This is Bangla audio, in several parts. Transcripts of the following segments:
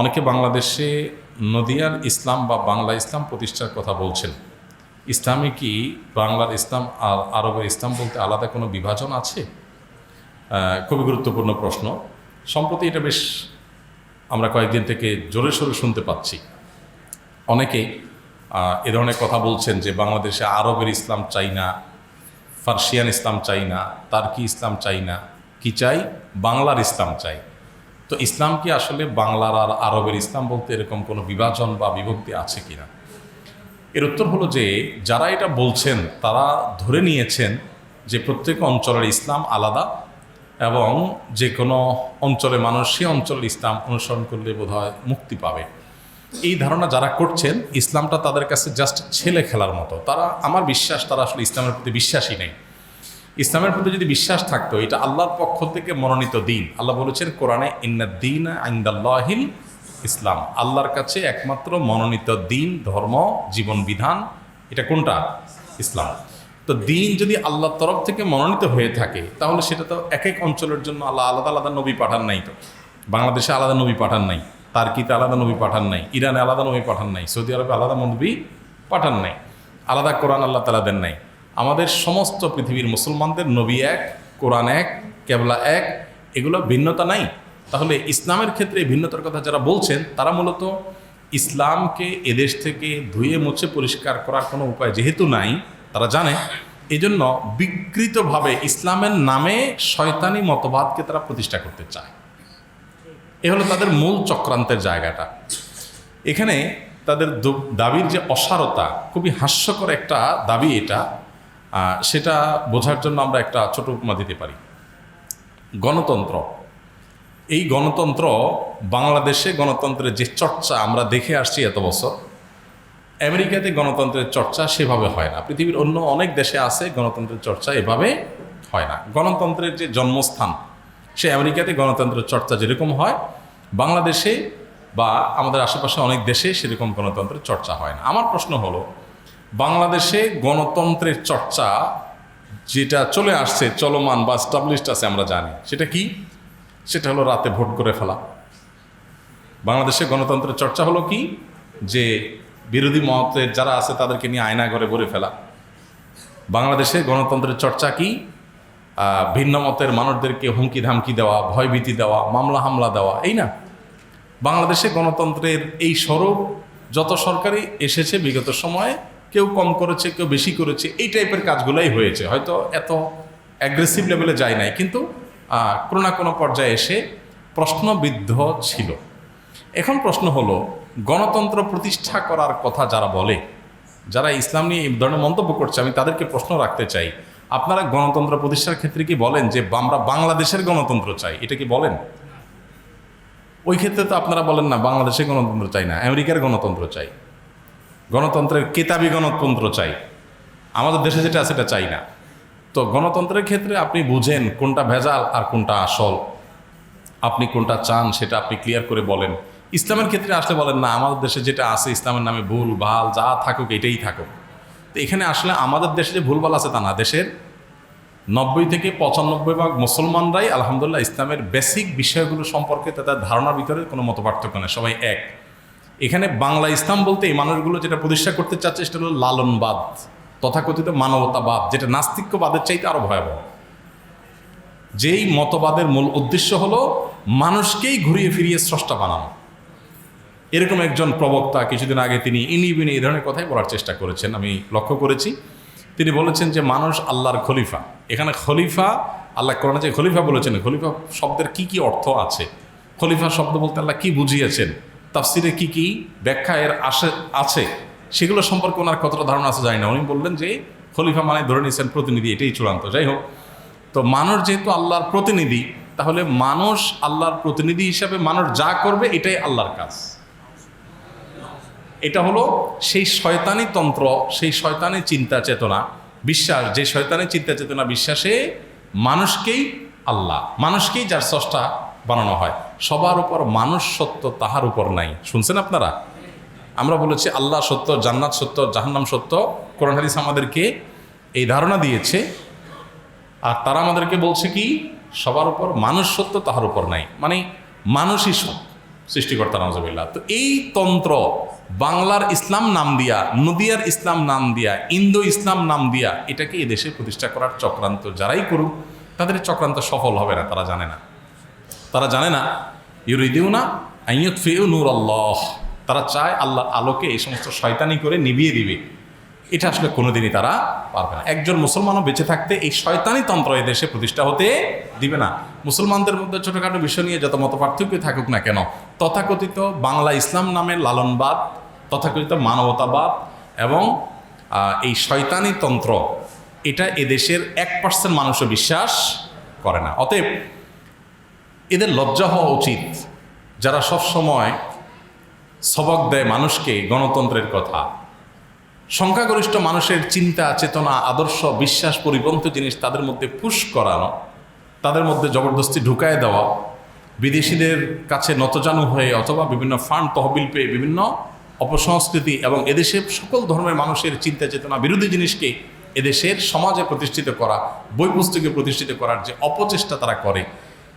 অনেকে বাংলাদেশে নদিয়ার ইসলাম বা বাংলা ইসলাম প্রতিষ্ঠার কথা বলছেন। ইসলামে কি বাংলার ইসলাম আর আরবের ইসলাম বলতে আলাদা কোনো বিভাজন আছে? খুবই গুরুত্বপূর্ণ প্রশ্ন। সম্প্রতি এটা বেশ আমরা কয়েকদিন থেকে জোরে সোরে শুনতে পাচ্ছি। অনেকে এ ধরনের কথা বলছেন যে বাংলাদেশে আরবের ইসলাম চাই না, ফার্সিয়ান ইসলাম চাই না, তার্কি ইসলাম চাই না, কি চাই? বাংলার ইসলাম চাই। তো ইসলাম কি আসলে বাংলার আর আরবের ইসলাম বলতে এরকম কোনো বিভাজন বা বিভক্তি আছে কিনা? এর উত্তর হলো যে, যারা এটা বলছেন, তারা ধরে নিয়েছেন যে প্রত্যেক অঞ্চলের ইসলাম আলাদা এবং যে কোনো অঞ্চলে মানুষ সে অঞ্চলের ইসলাম অনুসরণ করলে বোধহয় মুক্তি পাবে। এই ধারণা যারা করছেন, ইসলামটা তাদের কাছে জাস্ট ছেলে খেলার মতো। তারা, আমার বিশ্বাস, তারা আসলে ইসলামের প্রতি বিশ্বাসী নেই। ইসলামের প্রতি যদি বিশ্বাস থাকতো, এটা আল্লাহর পক্ষ থেকে মনোনীত দিন। আল্লাহ বলেছেন, কোরআনে ইন্নাদ্দিন আইন্দাল্লাহিল ইসলাম। আল্লাহর কাছে একমাত্র মনোনীত দিন, ধর্ম, জীবন, বিধান, এটা কোনটা? ইসলাম। তো দিন যদি আল্লাহর তরফ থেকে মনোনীত হয়ে থাকে, তাহলে সেটা তো এক এক অঞ্চলের জন্য আল্লাহ আলাদা আলাদা নবী পাঠান নাই তো। বাংলাদেশে আলাদা নবী পাঠান নাই, তার্কিতে আলাদা নবী পাঠান নাই, ইরানে আলাদা নবী পাঠান নাই, সৌদি আরবে আলাদা নবী পাঠান নাই, আলাদা কোরআন আল্লাহ তালা দেন নাই। আমাদের সমস্ত পৃথিবীর মুসলমানদের নবী এক, কোরআন এক, কেবলা এক, এগুলো ভিন্নতা নাই। তাহলে ইসলামের ক্ষেত্রে ভিন্নতার কথা যারা বলছেন, তারা মূলত ইসলামকে এদেশ থেকে ধুয়ে মুছে পরিষ্কার করার কোনো উপায় যেহেতু নাই, তারা জানে। এজন্য বিকৃতভাবে ইসলামের নামে শয়তানি মতবাদকে তারা প্রতিষ্ঠা করতে চায়। এ হলো তাদের মূল চক্রান্তের জায়গাটা। এখানে তাদের দাবির যে অসারতা, খুবই হাস্যকর একটা দাবি এটা। সেটা বোঝার জন্য আমরা একটা ছোট উপমা দিতে পারি। গণতন্ত্র। এই গণতন্ত্র বাংলাদেশে গণতন্ত্রের যে চর্চা আমরা দেখে আসছি এত বছর, আমেরিকাতে গণতন্ত্রের চর্চা সেভাবে হয় না। পৃথিবীর অন্য অনেক দেশে আছে গণতন্ত্রের চর্চা এভাবে হয় না। গণতন্ত্রের যে জন্মস্থান, সে আমেরিকাতে গণতন্ত্রের চর্চা যেরকম হয়, বাংলাদেশে বা আমাদের আশেপাশে অনেক দেশে সেরকম গণতন্ত্রের চর্চা হয় না। আমার প্রশ্ন হলো বাংলাদেশে গণতন্ত্রের চর্চা যেটা চলে আসছে, চলমান বা স্টাবলিশড আছে আমরা জানি। সেটা কি? সেটা হলো রাতে ভোট করে ফেলা। বাংলাদেশে গণতন্ত্রের চর্চা হলো কি? যে বিরোধী মতের যারা আছে তাদেরকে নিয়ে আয়না করে ভরে ফেলা। বাংলাদেশে গণতন্ত্রের চর্চা কি? ভিন্ন মতের মানুষদেরকে হুমকি ধামকি দেওয়া, ভয়ভীতি দেওয়া, মামলা হামলা দেওয়া, এই না? বাংলাদেশে গণতন্ত্রের এই স্বরূপ যত সরকারি এসেছে বিগত সময়ে কেউ কম করেছে, কেউ বেশি করেছে, এই টাইপের কাজগুলোই হয়েছে। হয়তো এত অ্যাগ্রেসিভ লেভেলে যায় নাই, কিন্তু কোনো না কোনো পর্যায়ে এসে প্রশ্নবিদ্ধ ছিল। এখন প্রশ্ন হলো, গণতন্ত্র প্রতিষ্ঠা করার কথা যারা বলে, যারা ইসলাম নিয়ে এই ধরনের মন্তব্য করছে, আমি তাদেরকে প্রশ্ন রাখতে চাই, আপনারা গণতন্ত্র প্রতিষ্ঠার ক্ষেত্রে কি বলেন যে, আমরা বাংলাদেশের গণতন্ত্র চাই? এটা কি বলেন? ওই ক্ষেত্রে তো আপনারা বলেন না, বাংলাদেশের গণতন্ত্র চাই না, আমেরিকার গণতন্ত্র চাই। গণতন্ত্রের কেতাবি গণতন্ত্র চাই। আমাদের দেশে যেটা আছে, সেটা চাই না। তো গণতন্ত্রের ক্ষেত্রে আপনি বুঝেন কোনটা ভেজাল আর কোনটা আসল। আপনি কোনটা চান, সেটা আপনি ক্লিয়ার করে বলেন। ইসলামের ক্ষেত্রে আসলে বলেন, না, আমাদের দেশে যেটা আছে, ইসলামের নামে ভুল, ভালো, যা থাকুক, এটাই থাকুক। তো এখানে আসলে আমাদের দেশে যে ভুলভাল আছে তা না। দেশের নব্বই থেকে পঁচানব্বই ভাগ মুসলমানরাই আলহামদুলিল্লাহ ইসলামের বেসিক বিষয়গুলো সম্পর্কে তাদের ধারণার ভিতরে কোনো মত পার্থক্য নেই। সবাই এক। এখানে বাংলা ইসলাম বলতে এই মানুষগুলো যেটা প্রতিষ্ঠা করতে চাচ্ছে সেটা হলো লালনবাদ, তথাকথিত মানবতাবাদ, যেটা নাস্তিক্যবাদের চাইতে আরও ভয়াবহ। যেই মতবাদের মূল উদ্দেশ্য হলো মানুষকেই ঘুরিয়ে ফিরিয়ে স্রষ্টা বানানো। এরকম একজন প্রবক্তা কিছুদিন আগে তিনি ইনি বিনি এই ধরনের কথাই বলার চেষ্টা করেছেন, আমি লক্ষ্য করেছি। তিনি বলেছেন যে মানুষ আল্লাহর খলিফা। এখানে খলিফা, আল্লাহ কোরআনে যে খলিফা বলেছেন, খলিফা শব্দের কি কি অর্থ আছে? খলিফা শব্দ বলতে আল্লাহ কি বুঝিয়েছেন? তাফসিরে কি কি ব্যাখ্যা এর আসে, আছে, সেগুলো সম্পর্কে ওনার কতটা ধারণা আছে জানি না। উনি বললেন যে খলিফা মানে ধরে নিয়েছেন প্রতিনিধি, এটাই চূড়ান্ত। যাই হোক, তো মানুষ যেহেতু আল্লাহর প্রতিনিধি, তাহলে মানুষ আল্লাহর প্রতিনিধি হিসাবে মানুষ যা করবে, এটাই আল্লাহর কাজ। এটা হলো সেই শয়তানি তন্ত্র, সেই শয়তানি চিন্তা চেতনা, বিশ্বাস। যে শয়তানি চিন্তা চেতনা বিশ্বাসে মানুষকেই আল্লাহ, মানুষকেই যার স্রষ্টা বানানো হয়। সবার উপর মানুষ সত্য, তাহার উপর নাই। শুনছেন আপনারা? আমরা বলেছি, আল্লাহ সত্য, জান্নাত সত্য, জাহান্নাম সত্য। কোরআন হাদিস আমাদেরকে এই ধারণা দিয়েছে। আর তারা আমাদেরকে বলছে কি, সবার উপর মানুষ সত্য, তাহার উপর নাই। মানে মানুষই সত্য, সৃষ্টিকর্তা নজবিল্লা তো এই তন্ত্র বাংলার ইসলাম নাম দিয়া, নদিয়ার ইসলাম নাম দিয়া, ইন্দো ইসলাম নাম দিয়া, এটাকে এদেশে প্রতিষ্ঠা করার চক্রান্ত যারাই করুক, তাদের চক্রান্ত সফল হবে না, তারা জানে না। তারা জানে না ইউরিদিউ না আইয়ত ফেউ নূর আল্লাহ তারা চায় আল্লাহর আলোকে এই সমস্ত শয়তানি করে নিভিয়ে দিবে। এটা আসলে কোনোদিনই তারা পারবে না। একজন মুসলমানও বেঁচে থাকতে এই শয়তানি তন্ত্র দেশে প্রতিষ্ঠা হতে দিবে না। মুসলমানদের মধ্যে ছোটোখাটো বিষয় নিয়ে যত মত পার্থক্য থাকুক না কেন, তথাকথিত বাংলা ইসলাম নামের লালনবাদ, তথাকথিত মানবতাবাদ এবং এই শয়তানি তন্ত্র, এটা এদেশের এক পার্সেন্ট মানুষও বিশ্বাস করে না। অতএব এদের লজ্জা হওয়া উচিত। যারা সব সময় সবক দেয় মানুষকে গণতন্ত্রের কথা। সংখ্যাগরিষ্ঠ মানুষের চিন্তা, চেতনা, আদর্শ, বিশ্বাস, পরিপন্থ জিনিস তাদের মধ্যে পুশ করানো, তাদের মধ্যে জবরদস্তি ঢুকায় দেওয়া, বিদেশিদের কাছে নতজানু হয়ে অথবা বিভিন্ন ফান্ড তহবিল পেয়ে বিভিন্ন অপসংস্কৃতি এবং এদেশের সকল ধর্মের মানুষের চিন্তা, চেতনা বিরোধী জিনিসকে এদেশের সমাজে প্রতিষ্ঠিত করা বই পুস্তকে প্রতিষ্ঠিত করার যে অপচেষ্টা তারা করে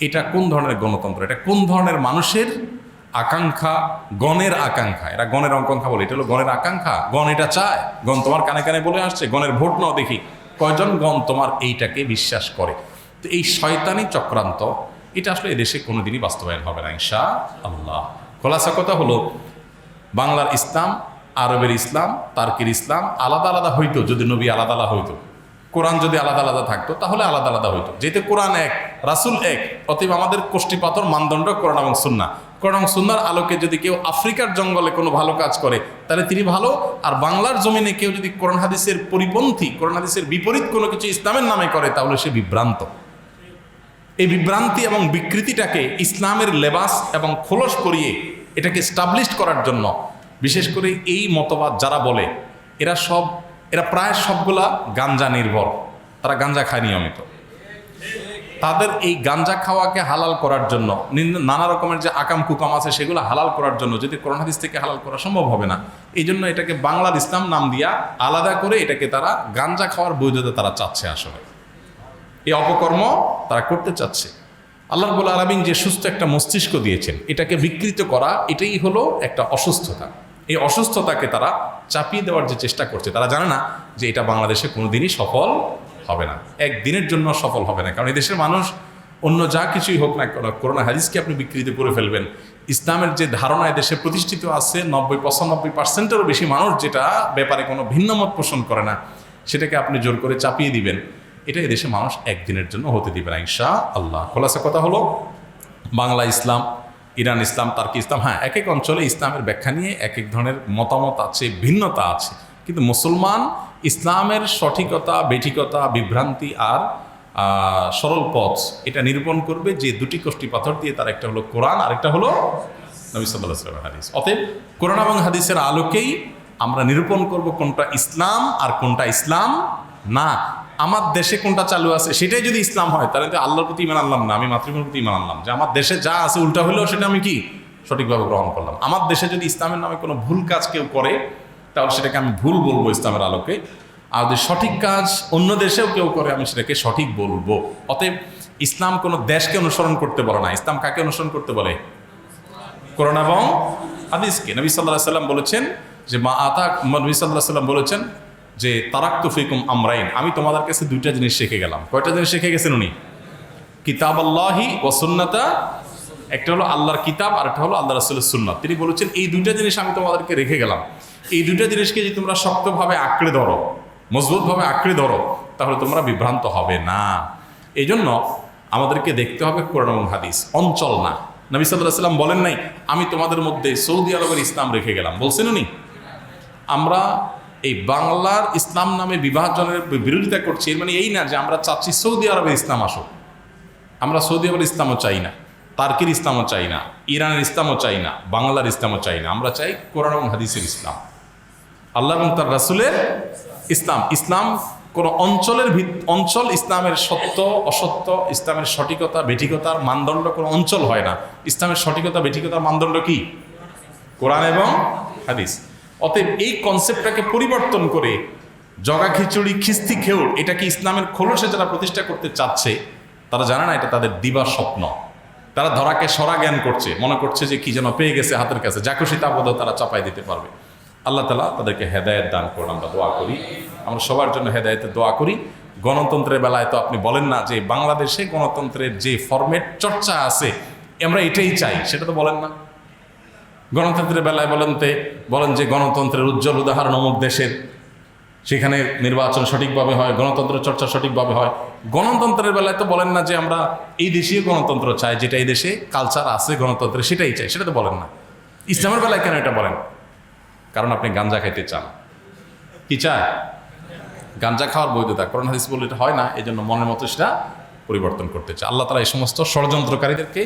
এটা কোন ধরনের গণতন্ত্র? এটা কোন ধরনের মানুষের আকাঙ্ক্ষা? গণের আকাঙ্ক্ষা। এটা গণের আকাঙ্ক্ষা বলে। এটা হলো গণের আকাঙ্ক্ষা। গণ এটা চায়। গণ তোমার কানে কানে বলে আসছে, গণের ভোট নাও দেখি। কয়জন গণ তোমার এইটাকে বিশ্বাস করে? তো এই শয়তানি চক্রান্ত, এটা আসলে এদেশে কোনোদিনই বাস্তবায়ন হবে না ইনশা আল্লাহ খোলাসা কথা হলো, বাংলার ইসলাম, আরবের ইসলাম, তার্কির ইসলাম আলাদা আলাদা হইতো, যদি নবী আলাদা আলাদা হইতো। কোরআন যদি আলাদা আলাদা থাকতো, তাহলে আলাদা আলাদা হইতো। যেহেতু কোরআন এক, রাসুল এক, অতএব আমাদের কোষ্ঠী পাথর মানদণ্ড কোরআন এবং সুন্না কোরআন এবং সুন্নার আলোকে যদি কেউ আফ্রিকার জঙ্গলে কোনো ভালো কাজ করে, তাহলে তিনি ভালো। আর বাংলার জমিনে কেউ যদি কোরআন হাদিসের পরিপন্থী, কোরআন হাদিসের বিপরীত কোনো কিছু ইসলামের নামে করে, তাহলে সে বিভ্রান্ত। এই বিভ্রান্তি এবং বিকৃতিটাকে ইসলামের লেবাস এবং খোলস করিয়ে এটাকে স্টাবলিশ করার জন্য, বিশেষ করে এই মতবাদ যারা বলে, এরা সব এরা প্রায় সবগুলা গাঞ্জা নির্ভর। তারা গাঞ্জা খায় নিয়মিত। তাদের এই গাঞ্জা খাওয়াকে হালাল করার জন্য, নানা রকমের যে আকাম কুকাম আছে সেগুলো হালাল করার জন্য, যদি করোনা হাদিস থেকে হালাল করা সম্ভব হবে না, এই জন্য এটাকে বাংলার ইসলাম নাম দিয়া আলাদা করে এটাকে তারা গাঞ্জা খাওয়ার বৈধতা তারা চাচ্ছে আসলে। এই অপকর্ম তারা করতে চাচ্ছে। আল্লাহ আলমিন যে সুস্থ একটা মস্তিষ্ক দিয়েছেন, এটাকে বিকৃত করা, এটাই হলো একটা অসুস্থতা। এই অসুস্থতাকে তারা চাপিয়ে দেওয়ার যে চেষ্টা করছে, তারা জানে না যে এটা বাংলাদেশে কোনোদিনই সফল হবে না। একদিনের জন্য সফল হবে না। কারণ দেশের মানুষ অন্য যা কিছুই হোক না করোনা হাদিসকে আপনি বিকৃত করে ফেলবেন। ইসলামের যে ধারণা দেশে প্রতিষ্ঠিত আছে, নব্বই, পঁচানব্বই পার্সেন্টেরও বেশি মানুষ যেটা ব্যাপারে কোনো ভিন্ন মত পোষণ করে না, সেটাকে আপনি জোর করে চাপিয়ে দিবেন। এটা এদেশে মানুষ একদিনের জন্য হতে দিবে না ইনশা আল্লাহ খোলাসা কথা হলো, বাংলা ইসলাম ইরান, ইসলাম, তার্কি, ইসলাম হ্যাঁ এক এক অঞ্চলে ইসলামের ব্যাখ্যা নিয়ে এক এক ধরনের মতামত আছে, ভিন্নতা আছে। কিন্তু মুসলমান ইসলামের সঠিকতা, বেঠিকতা, বিভ্রান্তি আর সরল পথ, এটা নিরূপণ করবে যে দুটি কোষ্ঠী পাথর দিয়ে তার একটা হলো কোরআন আর একটা হলো নবী সাল্লাহ হাদিস। অতএব কোরআন এবং হাদিসের আলোকেই আমরা নিরূপণ করব কোনটা ইসলাম আর কোনটা ইসলাম না, আমার দেশে কোনটা চালু আছে সেটাই যদি ইসলাম হয়, তাহলে তো আল্লাহর প্রতি ইমান আনলাম না, আমি মাতৃভূমির প্রতি ইমান আনলাম। যে আমার দেশে যা আছে উল্টা হলেও সেটা আমি কি? সঠিকভাবে গ্রহণ করলাম। আমার দেশে যদি ইসলামের নামে কোনো ভুল কাজ কেউ করে, তাহলে সেটাকে আমি ভুল বলব ইসলামের আলোকে। আর যদি সঠিক কাজ অন্য দেশেও কেউ করে, আমি সেটাকে সঠিক বলব। অতএব ইসলাম কোনো দেশকে অনুসরণ করতে বলে না। ইসলাম কাকে অনুসরণ করতে বলে? কোরআন এবং হাদিসকে। নবী সাল্লাহ সাল্লাম বলেছেন যে, মা আতা নবী সাল্লাহ সাল্লাম বলেছেন যে তারাক তুফিকুম আমরাইন। আমি তোমাদের কাছে দুইটা জিনিস শিখে গেলাম। কয়টা জিনিস শিখে গেছেন উনি? কিতাব আল্লাহি ও সুন্নাতা। একটা হলো আল্লাহর কিতাব আর একটা হলো আল্লাহ রাসুলের সুন্নাত। তিনি বলেছেন, এই দুইটা জিনিস আমি তোমাদেরকে রেখে গেলাম। এই দুইটা জিনিসকে যদি তোমরা শক্তভাবে আঁকড়ে ধরো, মজবুতভাবে আঁকড়ে ধরো, তাহলে তোমরা বিভ্রান্ত হবে না। এই জন্য আমাদেরকে দেখতে হবে কোরআন এবং হাদিস। অঞ্চল না। নবী সাল্লাহ সাল্লাম বলেন নাই, আমি তোমাদের মধ্যে সৌদি আরবের ইসলাম রেখে গেলাম। বলছেন উনি, আমরা এই বাংলার ইসলাম নামে বিভাজনের বিরোধিতা করছি। এর মানে এই না যে আমরা চাচ্ছি সৌদি আরবের ইসলাম আসুক। আমরা সৌদি আরবের ইসলামও চাই না, তার্কির ইসলামও চাই না, ইরানের ইসলামও চাই না, বাংলার ইসলামও চাই না। আমরা চাই কোরআন এবং হাদিসের ইসলাম। আল্লাহ এবং তার রাসুলের ইসলাম। ইসলাম কোনো অঞ্চলের ভিত- অঞ্চল ইসলামের সত্য, অসত্য, ইসলামের সঠিকতা, বেঠিকতার মানদণ্ড কোনো অঞ্চল হয় না। ইসলামের সঠিকতা, বেঠিকতার মানদণ্ড কি? কোরআন এবং হাদিস। অতএব এই কনসেপ্টটাকে পরিবর্তন করে জগা খিচুড়ি, খিস্তি খেউর এটাকে ইসলামের খোলসে যারা প্রতিষ্ঠা করতে চাচ্ছে, তারা জানে না এটা তাদের দিবা স্বপ্ন। তারা ধরাকে সরা জ্ঞান করছে, মনে করছে যে কি যেন পেয়ে গেছে হাতের কাছে, যা খুশি তা বোধহয় তারা চাপাই দিতে পারবে। আল্লাহ তালা তাদেরকে হেদায়েত দান করুন, আমরা দোয়া করি। আমরা সবার জন্য হেদায়েতের দোয়া করি। গণতন্ত্রের বেলায় তো আপনি বলেন না যে বাংলাদেশে গণতন্ত্রের যে ফরম্যাট চর্চা আছে, আমরা এটাই চাই, সেটা তো বলেন না। গণতন্ত্রের বেলায় বলেন তে, বলেন যে গণতন্ত্রের উজ্জ্বল উদাহরণ অমুক দেশের। সেখানে নির্বাচন সঠিকভাবে হয় গণতন্ত্র চর্চা সঠিকভাবে হয়। গণতন্ত্রের বেলায় তো বলেন না যে আমরা এই দেশীয় গণতন্ত্র চাই, যেটা এই দেশে কালচার আছে গণতন্ত্রের সেটাই চাই, সেটা তো বলেন না। ইসলামের বেলায় কেন এটা বলেন? কারণ আপনি গাঞ্জা খাইতে চান। কি চায়? গাঞ্জা খাওয়ার বৈধতা। করোনা হাদিস বলে এটা হয় না এই জন্য মনের মতো সেটা পরিবর্তন করতে চায়। আল্লাহ তালা এই সমস্ত ষড়যন্ত্রকারীদেরকে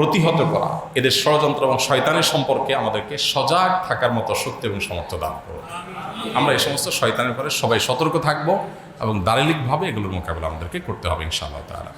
প্রতিহত করা, এদের ষড়যন্ত্র এবং শয়তানের সম্পর্কে আমাদেরকে সজাগ থাকার মতো শক্তি এবং সমর্থ দান করব আমরা এই সমস্ত শয়তানের পরে সবাই সতর্ক থাকব এবং দারিলিকভাবে এগুলোর মোকাবিলা আমাদেরকে করতে হবে, ইনশাআল্লাহ তাআলা।